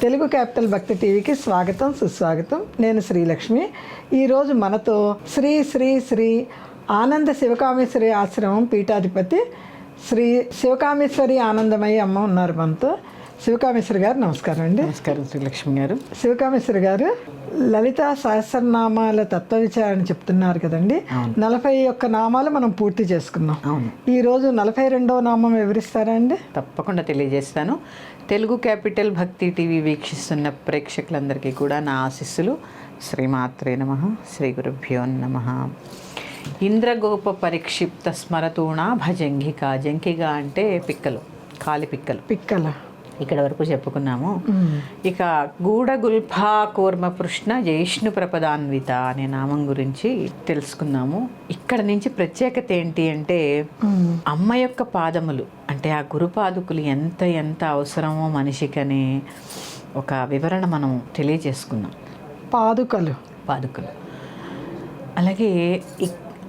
Telugu capital భక్తి టీవీకి స్వాగతం సుస్వాగతం. నేను శ్రీలక్ష్మి. ఈరోజు మనతో శ్రీ శ్రీ శ్రీ ఆనంద శివకామేశ్వరి ఆశ్రమం పీఠాధిపతి శ్రీ శివకామేశ్వరి ఆనందమయ్య అమ్మ ఉన్నారు మనతో. శివకామేశ్వరి గారు నమస్కారం అండి. నమస్కారం శ్రీలక్ష్మి గారు. శివకామేశ్వరి గారు లలిత సహస్రనామాల తత్వ విచారణ చెప్తున్నారు కదండి. నలభై ఒక్క నామాలు మనం పూర్తి చేసుకున్నాం. ఈ రోజు నలభై రెండవ నామం వివరిస్తారా అండి? తప్పకుండా తెలియజేస్తాను. తెలుగు క్యాపిటల్ భక్తి టీవీ వీక్షిస్తున్న ప్రేక్షకులందరికీ కూడా నా ఆశీస్సులు. శ్రీమాత్రే నమ శ్రీ గురుభ్యో నమ. ఇంద్రగోప పరిక్షిప్త స్మరతూణ భజంగిక జంకిక అంటే పిక్కలు కాలి పిక్కలు. పిక్కల. ఇక్కడ వరకు చెప్పుకున్నాము. ఇక గూఢగుల్ఫా కూర్మ పృష్ణ జైష్ణు ప్రపదాన్విత అనే నామం గురించి తెలుసుకున్నాము. ఇక్కడ నుంచి ప్రత్యేకత ఏంటి అంటే అమ్మ యొక్క పాదములు అంటే ఆ గురుపాదుకులు ఎంత ఎంత అవసరమో మనిషికనే ఒక వివరణ మనం తెలియజేసుకున్నాం. పాదుకలు. పాదుకలు. అలాగే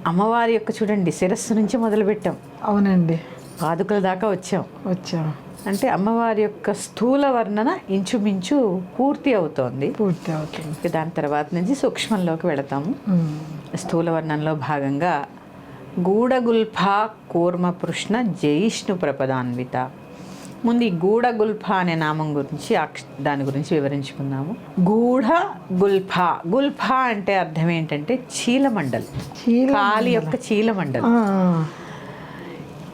అమ్మవారి యొక్క చూడండి శిరస్సు నుంచి మొదలుపెట్టాం. అవునండి. పాదుకల దాకా వచ్చాం. వచ్చాం. అంటే అమ్మవారి యొక్క స్థూల వర్ణన ఇంచుమించు పూర్తి అవుతోంది. పూర్తి అవుతుంది. దాని తర్వాత నుంచి సూక్ష్మంలోకి వెళతాము. స్థూల వర్ణంలో భాగంగా గూఢగుల్ఫా కూర్మ పృష్ణ జైష్ణు ప్రపదాన్విత. ముందు ఈ గూఢగుల్ఫ అనే నామం గురించి దాని గురించి వివరించుకుందాము. గూఢ గుల్ఫ గుల్ఫ అంటే అర్థం ఏంటంటే చీలమండలి. చీల కాలి యొక్క చీలమండలి.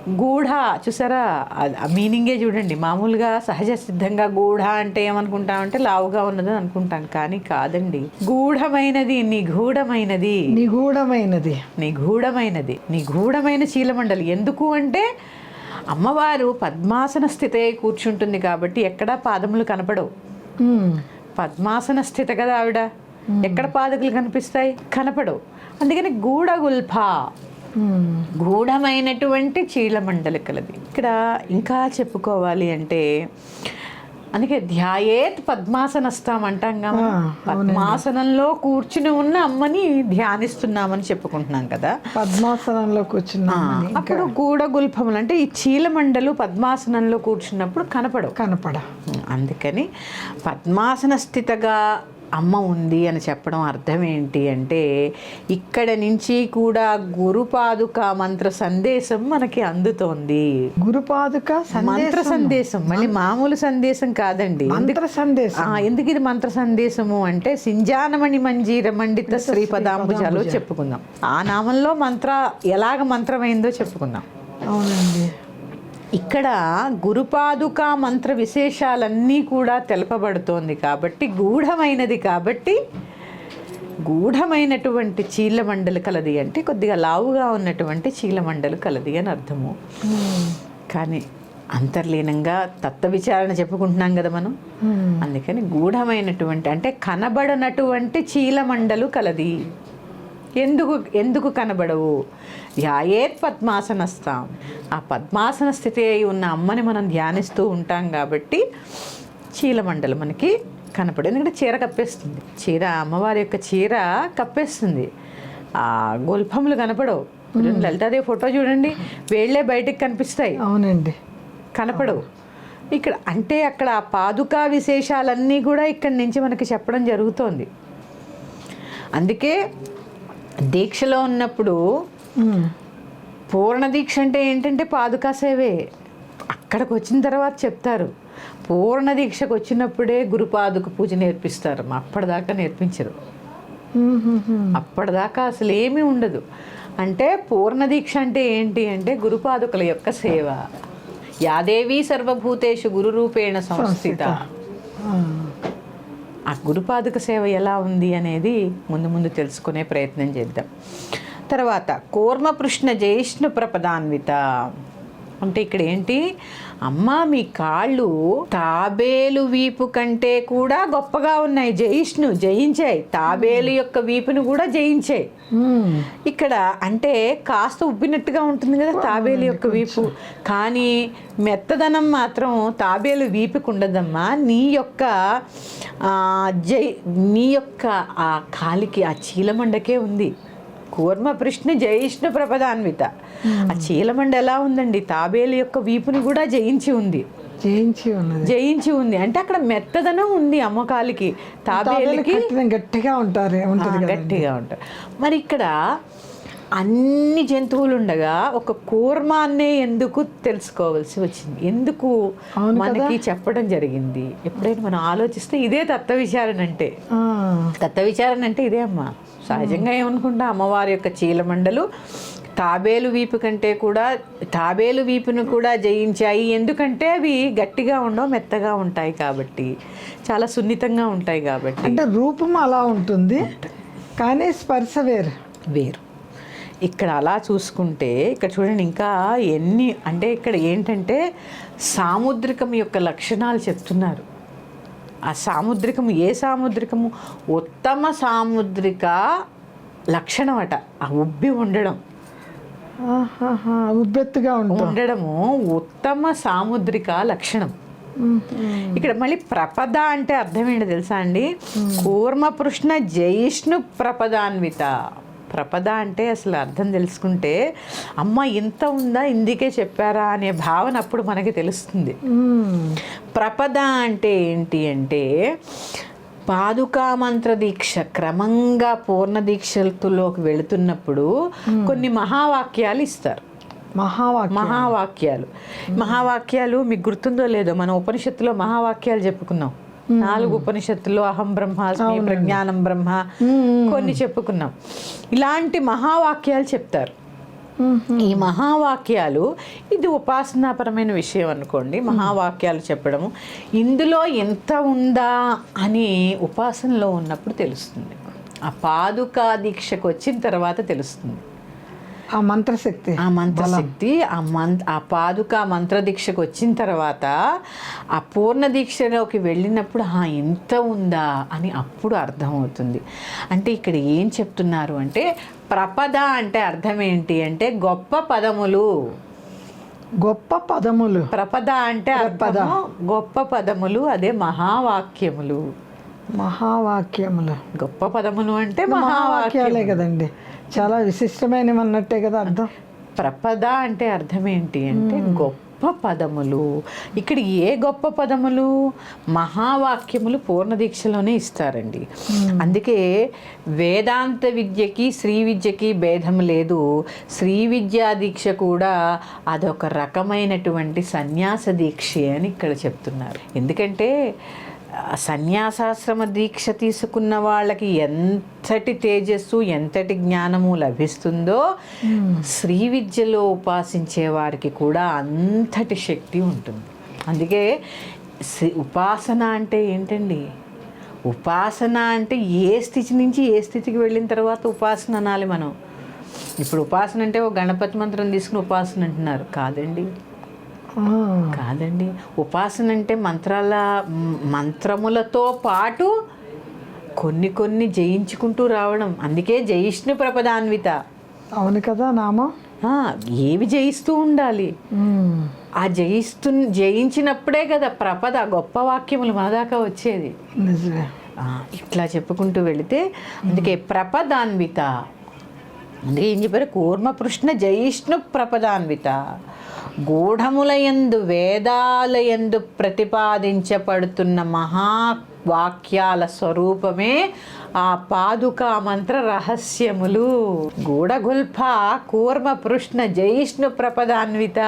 గూఢ చూసారా? ఆ మీనింగే చూడండి. మామూలుగా సహజ సిద్ధంగా గూఢ అంటే ఏమనుకుంటామంటే లావుగా ఉన్నది అనుకుంటాం. కానీ కాదండి. గూఢమైనది నిగూఢమైనది. నిగూఢమైనది. నిగూఢమైనది. నిగూఢమైన చీలమండలి. ఎందుకు అంటే అమ్మవారు పద్మాసన స్థితే కూర్చుంటుంది కాబట్టి ఎక్కడా పాదములు కనపడవు. పద్మాసన స్థిత కదా ఆవిడ. ఎక్కడ పాదకులు కనిపిస్తాయి? కనపడవు. అందుకని గూఢగుల్ఫ. గూఢమైనటువంటి చీలమండలి కలది. ఇక్కడ ఇంకా చెప్పుకోవాలి అంటే అందుకే ధ్యాయేత్ పద్మాసనస్తాం అంటాం కదా పద్మాసనంలో కూర్చుని ఉన్న అమ్మని ధ్యానిస్తున్నామని చెప్పుకుంటున్నాం కదా. పద్మాసనంలో ఆ, కూర్చున్నామని అప్పుడు గూఢగుల్ఫములు అంటే ఈ చీలమండలు పద్మాసనంలో కూర్చున్నప్పుడు కనపడవు. కనపడ. అందుకని పద్మాసన స్థితగా అమ్మ ఉంది అని చెప్పడం అర్థం ఏంటి అంటే ఇక్కడ నుంచి కూడా గురుపాదుక మంత్ర సందేశం మనకి అందుతోంది. గురుపాదుక మంత్ర సందేశం? మళ్ళీ మామూలు సందేశం కాదండి. మంత్ర సందేశం? ఎందుకు ఇది మంత్ర సందేశము అంటే సింజానమణి మంజీర మండిత శ్రీపదాంబుజాలు చెప్పుకుందాం. ఆ నామంలో మంత్ర ఎలాగ మంత్రమైందో చెప్పుకుందాం. అవునండి. ఇక్కడ గురుపాదుక మంత్ర విశేషాలన్నీ కూడా తెలపబడుతోంది కాబట్టి గూఢమైనది కాబట్టి గూఢమైనటువంటి చీలమండలి కలది అంటే కొద్దిగా లావుగా ఉన్నటువంటి చీలమండలి కలది అని అర్థము. కానీ అంతర్లీనంగా తత్వ విచారణ చెప్పుకుంటున్నాం కదా మనం. అందుకని గూఢమైనటువంటి అంటే కనబడనటువంటి చీలమండలు కలది ఎందుకు ఎందుకు కనబడవు? ధ్యాయేత్ పద్మాసనస్తాం? ఆ పద్మాసన స్థితి అయి ఉన్న అమ్మని మనం ధ్యానిస్తూ ఉంటాం కాబట్టి చీలమండలు మనకి కనపడు ఎందుకంటే చీర కప్పేస్తుంది. చీర అమ్మవారి యొక్క చీర కప్పేస్తుంది. ఆ గొల్ఫములు కనపడవు. లలితాదేవి ఫోటో చూడండి. వేళ్ళే బయటికి కనిపిస్తాయి. అవునండి. కనపడవు. ఇక్కడ అంటే అక్కడ ఆ పాదుకా విశేషాలన్నీ కూడా ఇక్కడి నుంచి మనకి చెప్పడం జరుగుతోంది. అందుకే దీక్షలో ఉన్నప్పుడు. పూర్ణ దీక్ష అంటే ఏంటంటే పాదుకా సేవే. అక్కడికి వచ్చిన తర్వాత చెప్తారు. పూర్ణ దీక్షకు వచ్చినప్పుడే గురుపాదుక పూజ నేర్పిస్తారు. అప్పటిదాకా నేర్పించరు. అప్పటిదాకా అసలు ఏమీ ఉండదు. అంటే పూర్ణ దీక్ష అంటే ఏంటి అంటే గురుపాదుకల యొక్క సేవ. యాదేవి సర్వభూతేషు గురు రూపేణ సంస్థిత. ఆ. గురుపాదుక సేవ ఎలా ఉంది అనేది ముందు ముందు తెలుసుకునే ప్రయత్నం చేద్దాం తర్వాత కూర్మపృష్ణ జైష్ణు ప్రపదాన్విత అంటే ఇక్కడ ఏంటి అమ్మ మీ కాళ్ళు తాబేలు వీపు కంటే కూడా గొప్పగా ఉన్నాయి. జయిష్ణు జయించాయి. తాబేలు యొక్క వీపును కూడా జయించాయి. ఇక్కడ అంటే కాస్త ఉబ్బినట్టుగా ఉంటుంది కదా తాబేలు యొక్క వీపు. కానీ మెత్తదనం మాత్రం తాబేలు వీపుకు ఉండదమ్మా నీ యొక్క జై నీ యొక్క ఆ కాలికి ఆ చీలమండకే ఉంది. కూర్మ కృష్ణ జయిష్ణు ప్రపదాన్విత ఆ చీలమండ ఎలా ఉందండి? తాబేలు యొక్క వీపుని కూడా జయించి ఉంది. జయించి ఉన్నది. జయించి ఉంది. అంటే అక్కడ మెత్తదనం ఉంది అమ్మకాలకి. తాబేలు తాబేలుకి గట్టిగా ఉంటారు గట్టిగా ఉంటాయి మరి ఇక్కడ అన్ని జంతువులు ఉండగా ఒక కూర్మాన్నే ఎందుకు తెలుసుకోవాల్సి వచ్చింది? ఎందుకు మనకి చెప్పడం జరిగింది? ఎప్పుడైనా మనం ఆలోచిస్తే ఇదే తత్వ విచారణ అంటే. తత్వ విచారణ అంటే ఇదే అమ్మా. సహజంగా ఏమనుకుంటా అమ్మవారి యొక్క చీలమండలు తాబేలు వీపు కంటే కూడా తాబేలు వీపును కూడా జయించాయి. ఎందుకంటే అవి గట్టిగా ఉండవు మెత్తగా ఉంటాయి కాబట్టి చాలా సున్నితంగా ఉంటాయి కాబట్టి. అంటే రూపం అలా ఉంటుంది కానీ స్పర్శ వేరు. వేరు. ఇక్కడ అలా చూసుకుంటే ఇక్కడ చూడండి ఇంకా ఎన్ని అంటే ఇక్కడ ఏంటంటే సాముద్రికం యొక్క లక్షణాలు చెప్తున్నారు. ఆ సాముద్రికము ఏ సాముద్రికము? ఉత్తమ సాముద్రిక లక్షణం అట. ఆ ఉబ్బి ఉండడం. ఉబ్బెత్తుగా ఉండడము ఉత్తమ సాముద్రిక లక్షణం. ఇక్కడ మళ్ళీ ప్రపద అంటే అర్థం ఏంటో తెలుసా అండి? కూర్మపృష్ణ జయిష్ణు ప్రపదాన్విత. ప్రపద అంటే అసలు అర్థం తెలుసుకుంటే అమ్మ ఇంత ఉందా ఇందుకే చెప్పారా అనే భావన అప్పుడు మనకి తెలుస్తుంది. ప్రపద అంటే ఏంటి అంటే పాదుకా మంత్ర దీక్ష క్రమంగా పూర్ణ దీక్షలలోకి వెళుతున్నప్పుడు కొన్ని మహావాక్యాలు ఇస్తారు. మహావాక్యం మహావాక్యాలు. మహావాక్యాలు మీకు గుర్తుందో లేదో మన ఉపనిషత్తులో మహావాక్యాలు చెప్పుకున్నాం. నాలుగు ఉపనిషత్తుల్లో అహం బ్రహ్మాస్మి ప్రజ్ఞానం బ్రహ్మ కొన్ని చెప్పుకున్నాం. ఇలాంటి మహావాక్యాలు చెప్తారు. ఈ మహావాక్యాలు ఇది ఉపాసనాపరమైన విషయం అనుకోండి మహావాక్యాలు చెప్పడము. ఇందులో ఎంత ఉందా అని ఉపాసనలో ఉన్నప్పుడు తెలుస్తుంది. ఆ పాదుకా దీక్షకు వచ్చిన తర్వాత తెలుస్తుంది. ఆ మంత్రశక్తి. ఆ మంత్రశక్తి ఆ మంత్ ఆ పాదుక మంత్ర దీక్షకు వచ్చిన తర్వాత ఆ పూర్ణ దీక్షలోకి వెళ్ళినప్పుడు ఆ ఎంత ఉందా? అని అప్పుడు అర్థమవుతుంది. అంటే ఇక్కడ ఏం చెప్తున్నారు అంటే ప్రపద అంటే అర్థం ఏంటి అంటే గొప్ప పదములు. గొప్ప పదములు. ప్రపద అంటే అర్థము గొప్ప పదములు అదే మహావాక్యములు. మహావాక్యములు. గొప్ప పదములు అంటే మహావాక్యాలే కదండి. చాలా విశిష్టమైనవి అన్నట్టే కదా అర్థం? ప్రపద అంటే అర్థం ఏంటి అంటే గొప్ప పదములు. ఇక్కడ ఏ గొప్ప పదములు? మహావాక్యములు పూర్ణ దీక్షలోనే ఇస్తారండి అందుకే వేదాంత విద్యకి శ్రీ విద్యకి భేదం లేదు. శ్రీ విద్యా దీక్ష కూడా అదొక రకమైనటువంటి సన్యాస దీక్షే అని ఇక్కడ చెప్తున్నారు. ఎందుకంటే సన్యాసాశ్రమ దీక్ష తీసుకున్న వాళ్ళకి ఎంతటి తేజస్సు ఎంతటి జ్ఞానము లభిస్తుందో శ్రీ విద్యలో ఉపాసించే వారికి కూడా అంతటి శక్తి ఉంటుంది. అందుకే శ్రీ- ఉపాసన అంటే ఏంటండి? ఉపాసన అంటే ఏ స్థితి నుంచి ఏ స్థితికి వెళ్ళిన తర్వాత ఉపాసన అనాలి మనం. ఇప్పుడు ఉపాసన అంటే ఒక గణపతి మంత్రం తీసుకుని ఉపాసన అంటున్నారు. కాదండి. కాదండి. ఉపాసన అంటే మంత్రాల మంత్రములతో పాటు కొన్ని కొన్ని జయించుకుంటూ రావడం. అందుకే జయిష్ణు ప్రపదాన్విత. అవును కదా నామం? ఏవి జయిస్తూ ఉండాలి. ఆ జయిస్తు జయించినప్పుడే కదా ప్రపద గొప్ప వాక్యములు మన దాకా వచ్చేది. ఇట్లా చెప్పుకుంటూ వెళితే అందుకే ప్రపదాన్విత. అందుకే ఏం చెప్పారు? కూర్మపృష్ణ జయిష్ణు ప్రపదాన్విత. గూఢములయందు వేదాలయందు ప్రతిపాదించబడుతున్న మహా వాక్యాల స్వరూపమే ఆ పాదుకా మంత్ర రహస్యములు. గూఢగుల్ఫ కూర్మ పృష్ణ జైష్ణు ప్రపదాన్విత.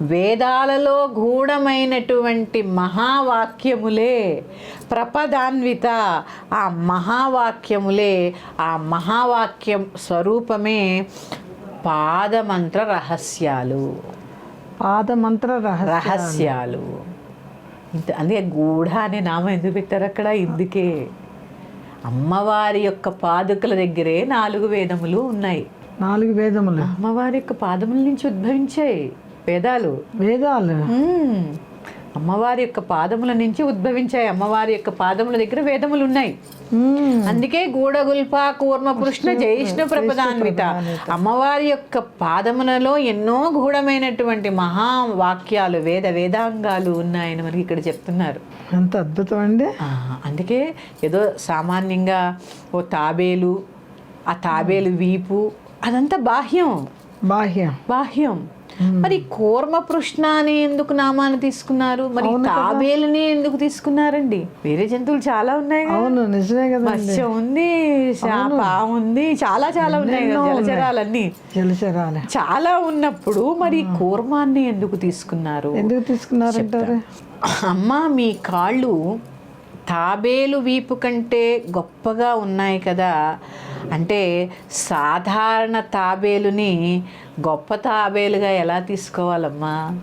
వేదాలలో గూఢమైనటువంటి మహావాక్యములే ప్రపదాన్విత. ఆ మహావాక్యములే ఆ మహావాక్యం స్వరూపమే పాదమంత్ర రహస్యాలు. పాదమంత్ర రహస్య రహస్యాలు. ఇంత అందుకే గూఢ అనే నామం ఎందుకు పెట్టారు అక్కడ? ఇందుకే. అమ్మవారి యొక్క పాదుకల దగ్గరే నాలుగు వేదములు ఉన్నాయి. నాలుగు వేదములు. అమ్మవారి యొక్క పాదముల నుంచి ఉద్భవించాయి వేదాలు. వేదాలు. అమ్మవారి యొక్క పాదముల నుంచి ఉద్భవించాయి. అమ్మవారి యొక్క పాదముల దగ్గర వేదములు ఉన్నాయి. అందుకే గూఢగుల్ప కూర్మ కృష్ణ జయిష్ణు ప్రపదాన్విత. అమ్మవారి యొక్క పాదములలో ఎన్నో గూఢమైనటువంటి మహావాక్యాలు వేద వేదాంగాలు ఉన్నాయని మనకి ఇక్కడ చెప్తున్నారు. ఎంత అద్భుతం అండి. అందుకే ఏదో సామాన్యంగా ఓ తాబేలు ఆ తాబేలు వీపు అదంతా బాహ్యం. బాహ్యం. బాహ్యం. మరి కూర్మ పృష్ణ అని ఎందుకు నామాన్ని తీసుకున్నారు? మరి తాబేలుని ఎందుకు తీసుకున్నారండి? వేరే జంతువులు చాలా ఉన్నాయి అవును నిజమే కదా మత్స్యం ఉంది చేప ఉంది చాలా చాలా ఉన్నాయి జలచరాలన్నీ. జలచరాలే. చాలా ఉన్నప్పుడు మరి కూర్మాన్ని ఎందుకు తీసుకున్నారు? ఎందుకు తీసుకున్నారంటారు? అమ్మ మీ కాళ్ళు తాబేలు వీపు కంటే గొప్పగా ఉన్నాయి కదా. అంటే సాధారణ తాబేలుని గొప్ప తాబేలుగా ఎలా తీసుకోవాలమ్మా?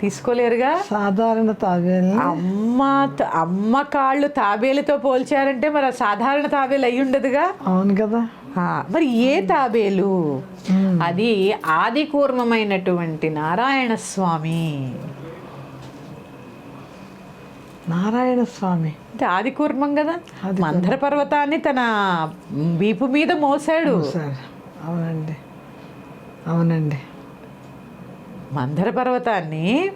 తీసుకోలేరుగా? సాధారణ తాబేలు అమ్మ అమ్మ కాళ్ళు తాబేలుతో పోల్చారంటే మరి సాధారణ తాబేలు అయి ఉండదుగా? అవును కదా. మరి ఏ తాబేలు? అది ఆది కూర్మమైనటువంటి నారాయణ స్వామి నారాయణ స్వామి. అంటే ఆది కూర్మం కదా? మందర పర్వతాన్ని తన వీపు మీద మోసాడు సార్ అవునండి. అవునండి. మందర పర్వతాన్ని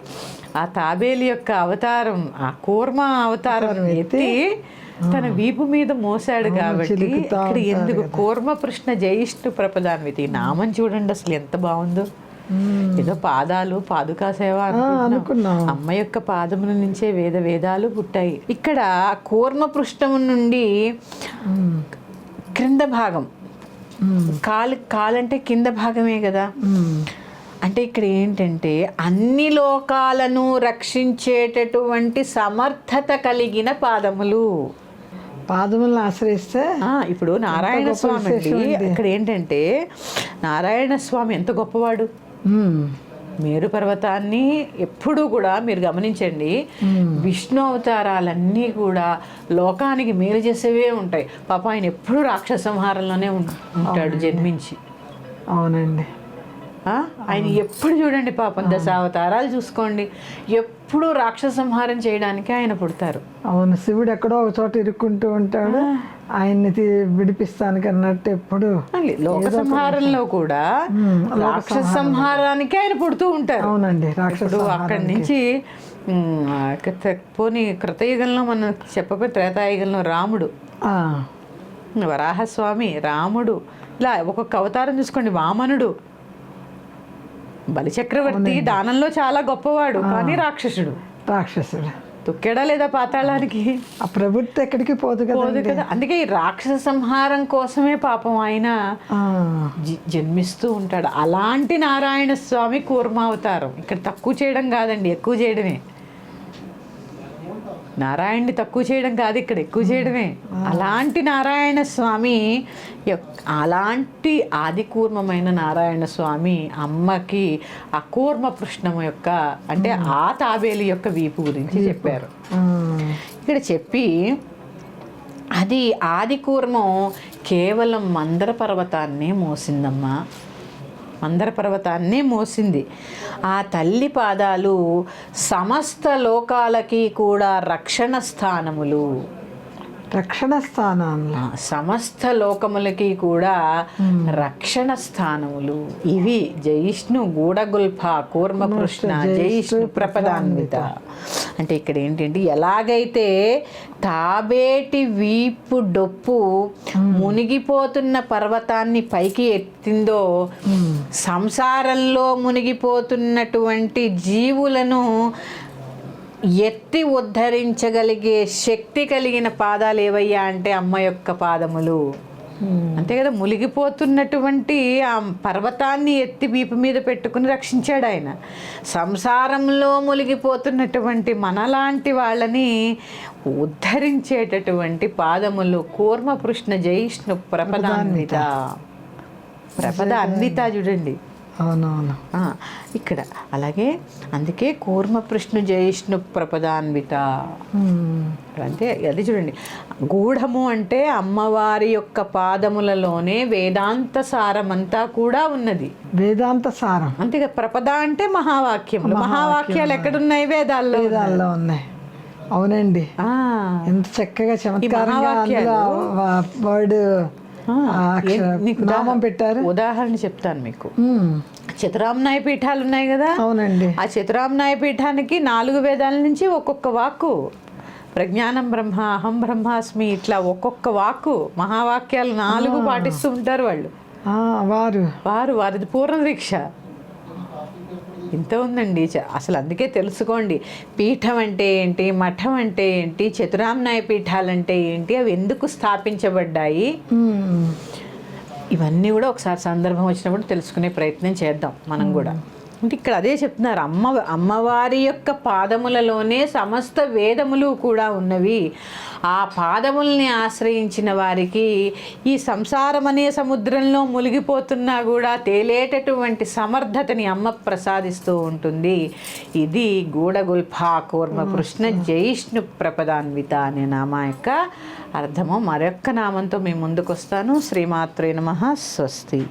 ఆ తాబేలు యొక్క అవతారం ఆ కూర్మ అవతారం ఎత్తి తన వీపు మీద మోసాడు కాబట్టి ఇక్కడ ఎందుకు కూర్మ కృష్ణ జయిష్ణు ప్రపదాన్వితి? నామం చూడండి అసలు ఎంత బాగుందో. ఏదో పాదాలు పాదుకా సేవ. అనుకున్నాం అమ్మ యొక్క పాదముల నుంచే వేద వేదాలు పుట్టాయి ఇక్కడ కూర్మ పృష్ఠము నుండి. క్రింద భాగం. కాలు కాలంటే కింద భాగమే కదా. అంటే ఇక్కడ ఏంటంటే అన్ని లోకాలను రక్షించేటటువంటి సమర్థత కలిగిన పాదములు పాదములను ఆశ్రయిస్తే ఇప్పుడు నారాయణ స్వామి. ఇక్కడ ఏంటంటే నారాయణ స్వామి ఎంత గొప్పవాడు. మేరు పర్వతాన్ని ఎప్పుడూ కూడా మీరు గమనించండి. విష్ణు అవతారాలన్నీ కూడా లోకానికి మేలు చేసేవే ఉంటాయి. పాప ఆయన ఎప్పుడూ రాక్షస సంహారంలోనే ఉంటాడు జన్మించి. అవునండి? ఆయన ఎప్పుడు చూడండి పాపం దశావతారాలు చూసుకోండి. ఎప్పుడు రాక్షస సంహారం చేయడానికి ఆయన పుడతారు. అవును శివుడు ఎక్కడో ఒక చోట ఇరుక్కుంటూ ఉంటాడు. ఆయన్ని విడిపిస్తానికి అన్నట్టు ఎప్పుడు లోక సంహారంలో కూడా. రాక్షస సంహారానికి ఆయన పుడుతూ ఉంటారు. అవునండి రాక్షస ఇప్పుడు అక్కడి నుంచి పోనీ కృతయుగంలో మనం చెప్పబోయే త్రేతాయుగంలో రాముడు. ఆ, వరాహస్వామి రాముడు. ఇలా ఒక్కొక్క అవతారం చూసుకోండి వామనుడు. బలిచక్రవర్తి దానంలో చాలా గొప్పవాడు కానీ రాక్షసుడు. రాక్షసుడు. తొక్కాడా లేదా పాతాళానికి? ఆ ప్రభుత్వం ఎక్కడికి పోదు కదా పోదు కదా. అందుకే ఈ రాక్షస సంహారం కోసమే పాపం ఆయన జన్మిస్తూ ఉంటాడు. అలాంటి నారాయణ స్వామి కూర్మావతారం. ఇక్కడ తక్కువ చేయడం కాదండి ఎక్కువ చేయడమే. నారాయణ్ణి తక్కువ చేయడం కాదు ఇక్కడ ఎక్కువ చేయడమే. అలాంటి నారాయణ స్వామి అలాంటి ఆది కూర్మమైన నారాయణ స్వామి అమ్మకి ఆ కూర్మ యొక్క అంటే ఆ తాబేలు యొక్క వీపు గురించి చెప్పారు. ఇక్కడ చెప్పి అది ఆది కూర్మం కేవలం మందర పర్వతాన్నే మోసిందమ్మా. మందర పర్వతాన్నే మోసింది. ఆ తల్లి పాదాలు సమస్త లోకాలకి కూడా రక్షణ స్థానములు. రక్షణ స్థానాలు సమస్త లోకములకి కూడా రక్షణ స్థానములు ఇవి జయిష్ణు గూడగుల్ఫ కూర్మకృష్ణ జయిష్ణు ప్రపదాన్విత. అంటే ఇక్కడ ఏంటంటే ఎలాగైతే తాబేటి వీపు డొప్పు మునిగిపోతున్న పర్వతాన్ని పైకి ఎత్తిందో సంసారంలో మునిగిపోతున్నటువంటి జీవులను ఎత్తి ఉద్ధరించగలిగే శక్తి కలిగిన పాదాలు ఏవయ్యా అంటే అమ్మ యొక్క పాదములు. అంతే కదా మునిగిపోతున్నటువంటి ఆ పర్వతాన్ని ఎత్తి వీపు మీద పెట్టుకుని రక్షించాడు ఆయన. సంసారంలో మునిగిపోతున్నటువంటి మనలాంటి వాళ్ళని ఉద్ధరించేటటువంటి పాదములు కూర్మ కృష్ణ జయిష్ణు ప్రపదాన్విత. ప్రపద అన్విత చూడండి. అవునవును. ఇక్కడ. అలాగే అందుకే కూర్మ కృష్ణ జయిష్ణు ప్రపదాన్విత. అంటే అది చూడండి. గూఢము అంటే అమ్మవారి యొక్క పాదములలోనే వేదాంత సారమంతా కూడా ఉన్నది. వేదాంత సారం. అంతేగా ప్రపద అంటే మహావాక్యములు. మహావాక్యాలు ఎక్కడున్నాయి? వేదాల్లో వేదాల్లో ఉన్నాయి. అవునండి. ఎంత చక్కగా చమత్కారంగా వర్డ్ నీకు నామం పెట్టారు? ఉదాహరణ చెప్తాను మీకు. చిత్రాంనాయ పీఠాలు ఉన్నాయి కదా? అవునండి. ఆ చిత్రాంనాయ పీఠానికి నాలుగు వేదాల నుంచి ఒక్కొక్క వాక్కు. ప్రజ్ఞానం బ్రహ్మ అహం బ్రహ్మాస్మి ఇట్లా ఒక్కొక్క వాక్కు. మహావాక్యాలు నాలుగు పాటిస్తూ ఉంటారు వాళ్ళు. వారు. వారు వారిది పూర్ణ దీక్ష ఇంత ఉందండి. అసలు అందుకే తెలుసుకోండి. పీఠం అంటే ఏంటి? మఠం అంటే ఏంటి? చతురామ్నాయ పీఠాలంటే ఏంటి? అవి ఎందుకు స్థాపించబడ్డాయి. ఇవన్నీ కూడా ఒకసారి సందర్భం వచ్చినప్పుడు తెలుసుకునే ప్రయత్నం చేద్దాం మనం కూడా. అంటే ఇక్కడ అదే చెప్తున్నారు. అమ్మ అమ్మవారి యొక్క పాదములలోనే సమస్త వేదములు కూడా ఉన్నవి. ఆ పాదముల్ని ఆశ్రయించిన వారికి ఈ సంసారం అనే సముద్రంలో మునిగిపోతున్నా కూడా తేలేటటువంటి సమర్థతని అమ్మ ప్రసాదిస్తూ ఉంటుంది. ఇది గూఢగుల్ఫా కూర్మ కృష్ణ జైష్ణు ప్రపదాన్విత అనే నామా యొక్క అర్థము మరొక్క నామంతో మీ ముందుకు వస్తాను శ్రీమాత్రే నమ. స్వస్తి.